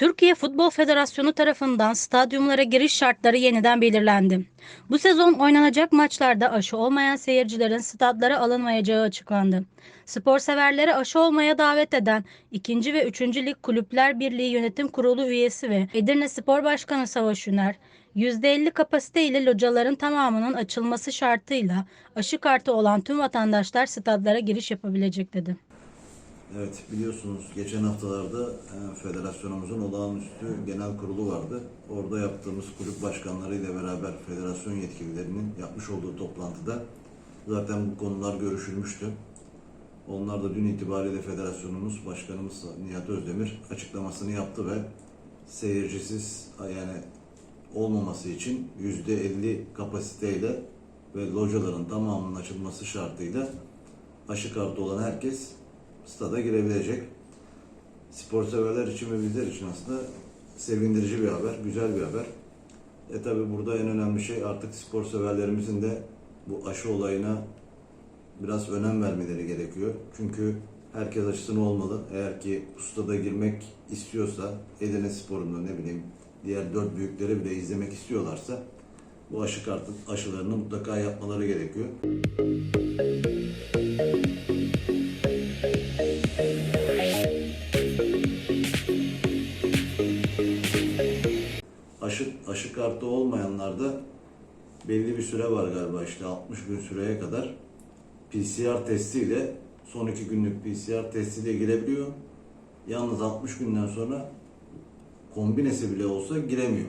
Türkiye Futbol Federasyonu tarafından stadyumlara giriş şartları yeniden belirlendi. Bu sezon oynanacak maçlarda aşı olmayan seyircilerin stadlara alınmayacağı açıklandı. Spor severleri aşı olmaya davet eden 2. ve 3. Lig Kulüpler Birliği Yönetim Kurulu üyesi ve Edirne Spor Başkanı Savaş Üner, %50 kapasite ile locaların tamamının açılması şartıyla aşı kartı olan tüm vatandaşlar stadlara giriş yapabilecek dedi. Evet biliyorsunuz geçen haftalarda e, federasyonumuzun olağanüstü genel kurulu vardı. Orada yaptığımız kulüp başkanları ile beraber federasyon yetkililerinin yapmış olduğu toplantıda zaten bu konular görüşülmüştü. Onlar da dün itibariyle federasyonumuz başkanımız Nihat Özdemir açıklamasını yaptı ve seyircisiz yani olmaması için %50 kapasiteyle ve locaların tamamının açılması şartıyla aşı kartı olan herkes stada girebilecek. Spor severler için ve bizler için aslında sevindirici bir haber, güzel bir haber. E tabi burada en önemli şey artık spor severlerimizin de bu aşı olayına biraz önem vermeleri gerekiyor. Çünkü herkes aşısını olmalı. Eğer ki bu stada girmek istiyorsa, Edirne Spor'unu ne bileyim diğer dört büyükleri bile izlemek istiyorlarsa bu aşı kartı aşılarını mutlaka yapmaları gerekiyor. Aşı, aşı kartı olmayanlarda belli bir süre var galiba işte 60 gün süreye kadar PCR testiyle son iki günlük PCR testiyle girebiliyor. Yalnız 60 günden sonra kombinesi bile olsa giremiyor.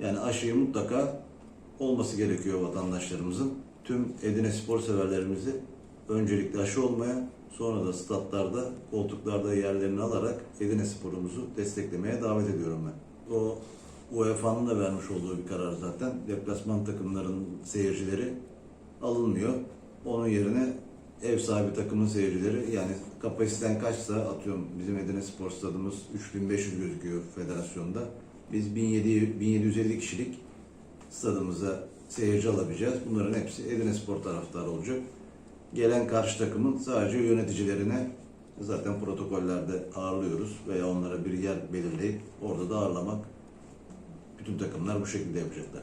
Yani aşıyı mutlaka olması gerekiyor vatandaşlarımızın. Tüm Edirne spor severlerimizi öncelikle aşı olmaya sonra da statlarda, koltuklarda yerlerini alarak Edirne sporumuzu desteklemeye davet ediyorum ben. O UEFA'nın da vermiş olduğu bir karar zaten. Deplasman takımların seyircileri alınmıyor. Onun yerine ev sahibi takımın seyircileri yani kapasiten kaçsa atıyorum bizim Edirne Spor Stadımız 3500 gözüküyor federasyonda. Biz 1700, 1750 kişilik stadımıza seyirci alabileceğiz. Bunların hepsi Edirne Spor taraftarı olacak. Gelen karşı takımın sadece yöneticilerine zaten protokollerde ağırlıyoruz veya onlara bir yer belirleyip orada da ağırlamak bütün takımlar bu şekilde yapacaklar.